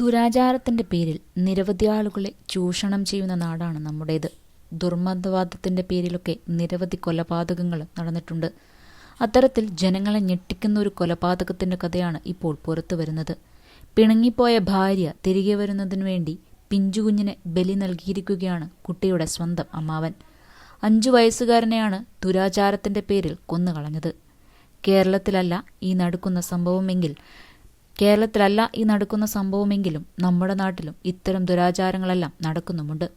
ദുരാചാരത്തിന്റെ പേരിൽ നിരവധി ആളുകളെ ചൂഷണം ചെയ്യുന്ന നാടാണ് നമ്മുടേത്. ദുർമതവാദത്തിന്റെ പേരിലൊക്കെ നിരവധി കൊലപാതകങ്ങൾ നടന്നിട്ടുണ്ട്. അത്തരത്തിൽ ജനങ്ങളെ ഞെട്ടിക്കുന്ന ഒരു കൊലപാതകത്തിന്റെ കഥയാണ് ഇപ്പോൾ പുറത്തു വരുന്നത്. പിണങ്ങിപ്പോയ ഭാര്യ തിരികെ വരുന്നതിനു വേണ്ടി പിഞ്ചുകുഞ്ഞിനെ ബലി നൽകിയിരിക്കുകയാണ് കുട്ടിയുടെ സ്വന്തം അമ്മാവൻ. അഞ്ചു വയസ്സുകാരനെയാണ് ദുരാചാരത്തിന്റെ പേരിൽ കൊന്നുകളഞ്ഞത്. കേരളത്തിലല്ല ഈ നടക്കുന്ന സംഭവമെങ്കിൽ കേരളത്തിലല്ല ഈ നടക്കുന്ന സംഭവമെങ്കിലും നമ്മുടെ നാട്ടിലും ഇത്തരം ദുരാചാരങ്ങളെല്ലാം നടക്കുന്നുമുണ്ട്.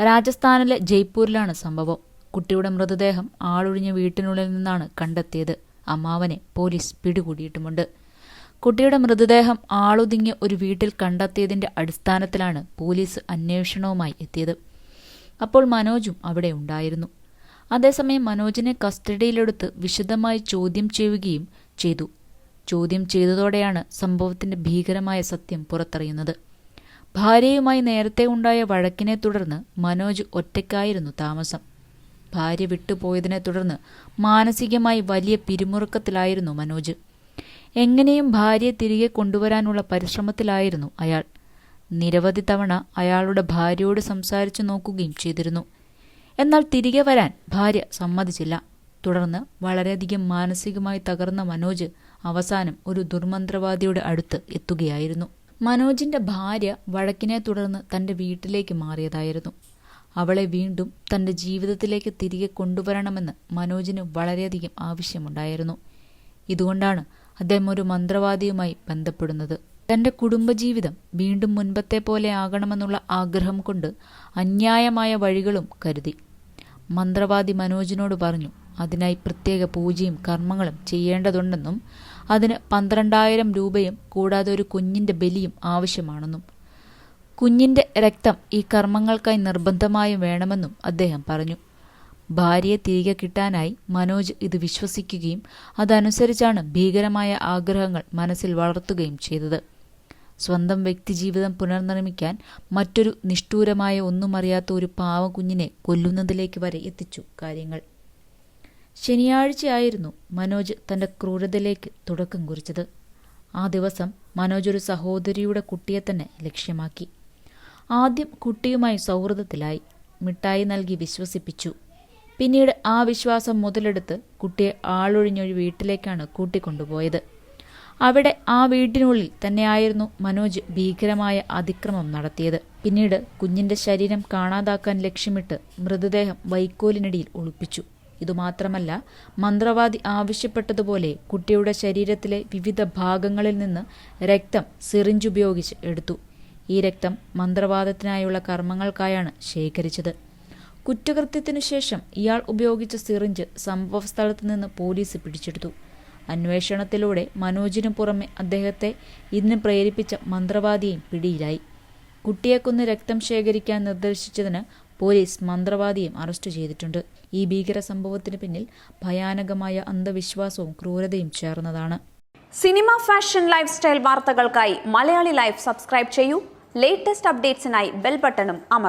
രാജസ്ഥാനിലെ ജയ്പൂരിലാണ് സംഭവം. കുട്ടിയുടെ മൃതദേഹം ആളൊഴിഞ്ഞ വീട്ടിനുള്ളിൽ നിന്നാണ് കണ്ടെത്തിയത്. അമ്മാവനെ പോലീസ് പിടികൂടിയിട്ടുമുണ്ട്. കുട്ടിയുടെ മൃതദേഹം ആളൊതുങ്ങിയ ഒരു വീട്ടിൽ കണ്ടെത്തിയതിന്റെ അടിസ്ഥാനത്തിലാണ് പോലീസ് അന്വേഷണവുമായി എത്തിയത്. അപ്പോൾ മനോജും അവിടെ ഉണ്ടായിരുന്നു. അതേസമയം മനോജിനെ കസ്റ്റഡിയിലെടുത്ത് വിശദമായി ചോദ്യം ചെയ്യുകയും ചെയ്തു. ചോദ്യം ചെയ്തതോടെയാണ് സംഭവത്തിന്റെ ഭീകരമായ സത്യം പുറത്തറിയുന്നത്. ഭാര്യയുമായി നേരത്തെ ഉണ്ടായ വഴക്കിനെ തുടർന്ന് മനോജ് ഒറ്റയ്ക്കായിരുന്നു താമസം. ഭാര്യ വിട്ടുപോയതിനെ തുടർന്ന് മാനസികമായി വലിയ പിരിമുറുക്കത്തിലായിരുന്നു മനോജ്. എങ്ങനെയും ഭാര്യയെ തിരികെ കൊണ്ടുവരാനുള്ള പരിശ്രമത്തിലായിരുന്നു അയാൾ. നിരവധി തവണ അയാളുടെ ഭാര്യയോട് സംസാരിച്ചു നോക്കുകയും ചെയ്തിരുന്നു. എന്നാൽ തിരികെ വരാൻ ഭാര്യ സമ്മതിച്ചില്ല. തുടർന്ന് വളരെയധികം മാനസികമായി തകർന്ന മനോജ് അവസാനം ഒരു ദുർമന്ത്രവാദിയുടെ അടുത്ത് എത്തുകയായിരുന്നു. മനോജിന്റെ ഭാര്യ വഴക്കിനെ തുടർന്ന് തന്റെ വീട്ടിലേക്ക് മാറിയതായിരുന്നു. അവളെ വീണ്ടും തന്റെ ജീവിതത്തിലേക്ക് തിരികെ കൊണ്ടുവരണമെന്ന് മനോജിന് വളരെയധികം ആവശ്യമുണ്ടായിരുന്നു. ഇതുകൊണ്ടാണ് അദ്ദേഹം ഒരു മന്ത്രവാദിയുമായി ബന്ധപ്പെടുന്നത്. തന്റെ കുടുംബജീവിതം വീണ്ടും മുൻപത്തെ പോലെ ആകണമെന്നുള്ള ആഗ്രഹം കൊണ്ട് അന്യായമായ വഴികളും കരുതി. മന്ത്രവാദി മനോജിനോട് പറഞ്ഞു അതിനായി പ്രത്യേക പൂജയും കർമ്മങ്ങളും ചെയ്യേണ്ടതുണ്ടെന്നും അതിന് പന്ത്രണ്ടായിരം രൂപയും കൂടാതെ ഒരു കുഞ്ഞിന്റെ ബലിയും ആവശ്യമാണെന്നും. കുഞ്ഞിന്റെ രക്തം ഈ കർമ്മങ്ങൾക്കായി നിർബന്ധമായും വേണമെന്നും അദ്ദേഹം പറഞ്ഞു. ഭാര്യയെ തിരികെ കിട്ടാനായി മനോജ് ഇത് വിശ്വസിക്കുകയും അതനുസരിച്ചാണ് ഭീകരമായ ആഗ്രഹങ്ങൾ മനസ്സിൽ വളർത്തുകയും ചെയ്തത്. സ്വന്തം വ്യക്തിജീവിതം പുനർനിർമ്മിക്കാൻ മറ്റൊരു നിഷ്ഠൂരമായ ഒന്നും അറിയാത്ത ഒരു പാവ കുഞ്ഞിനെ കൊല്ലുന്നതിലേക്ക് വരെ എത്തിച്ചു കാര്യങ്ങൾ. ശനിയാഴ്ചയായിരുന്നു മനോജ് തന്റെ ക്രൂരതയിലേക്ക് തുടക്കം കുറിച്ചത്. ആ ദിവസം മനോജ് ഒരു സഹോദരിയുടെ കുട്ടിയെ തന്നെ ലക്ഷ്യമാക്കി. ആദ്യം കുട്ടിയുമായി സൗഹൃദത്തിലായി മിഠായി നൽകി വിശ്വസിപ്പിച്ചു. പിന്നീട് ആ വിശ്വാസം മുതലെടുത്ത് കുട്ടിയെ ആളൊഴിഞ്ഞൊരു വീട്ടിലേക്കാണ് കൂട്ടിക്കൊണ്ടുപോയത്. അവിടെ ആ വീട്ടിനുള്ളിൽ തന്നെയായിരുന്നു മനോജ് ഭീകരമായ അതിക്രമം നടത്തിയത്. പിന്നീട് കുഞ്ഞിന്റെ ശരീരം കാണാതാക്കാൻ ലക്ഷ്യമിട്ട് മൃതദേഹം വൈക്കോലിനടിയിൽ ഒളിപ്പിച്ചു. ഇതുമാത്രമല്ല മന്ത്രവാദി ആവശ്യപ്പെട്ടതുപോലെ കുട്ടിയുടെ ശരീരത്തിലെ വിവിധ ഭാഗങ്ങളിൽ നിന്ന് രക്തം സിറിഞ്ച് ഉപയോഗിച്ച് എടുത്തു. ഈ രക്തം മന്ത്രവാദത്തിനായുള്ള കർമ്മങ്ങൾക്കായാണ് ശേഖരിച്ചത്. കുറ്റകൃത്യത്തിനു ശേഷം ഇയാൾ ഉപയോഗിച്ച സിറിഞ്ച് സംഭവസ്ഥലത്ത് നിന്ന് പോലീസ് പിടിച്ചെടുത്തു. അന്വേഷണത്തിലൂടെ മനോജിനു പുറമെ അദ്ദേഹത്തെ ഇതിന് പ്രേരിപ്പിച്ച മന്ത്രവാദിയും പിടിയിലായി. കുട്ടിയെ കൊന്ന് രക്തം ശേഖരിക്കാൻ നിർദ്ദേശിച്ചതിന് പോലീസ് മന്ത്രവാദിയും അറസ്റ്റ് ചെയ്തിട്ടുണ്ട്. ഈ ഭീകര സംഭവത്തിന് പിന്നിൽ ഭയാനകമായ അന്ധവിശ്വാസവും ക്രൂരതയും ചേർന്നതാണ്. സിനിമ ഫാഷൻ ലൈഫ് സ്റ്റൈൽ വാർത്തകൾക്കായി മലയാളി ലൈഫ് സബ്സ്ക്രൈബ് ചെയ്യൂ. ലേറ്റസ്റ്റ് അപ്ഡേറ്റ്സിനായി ബെൽ ബട്ടണും അമർ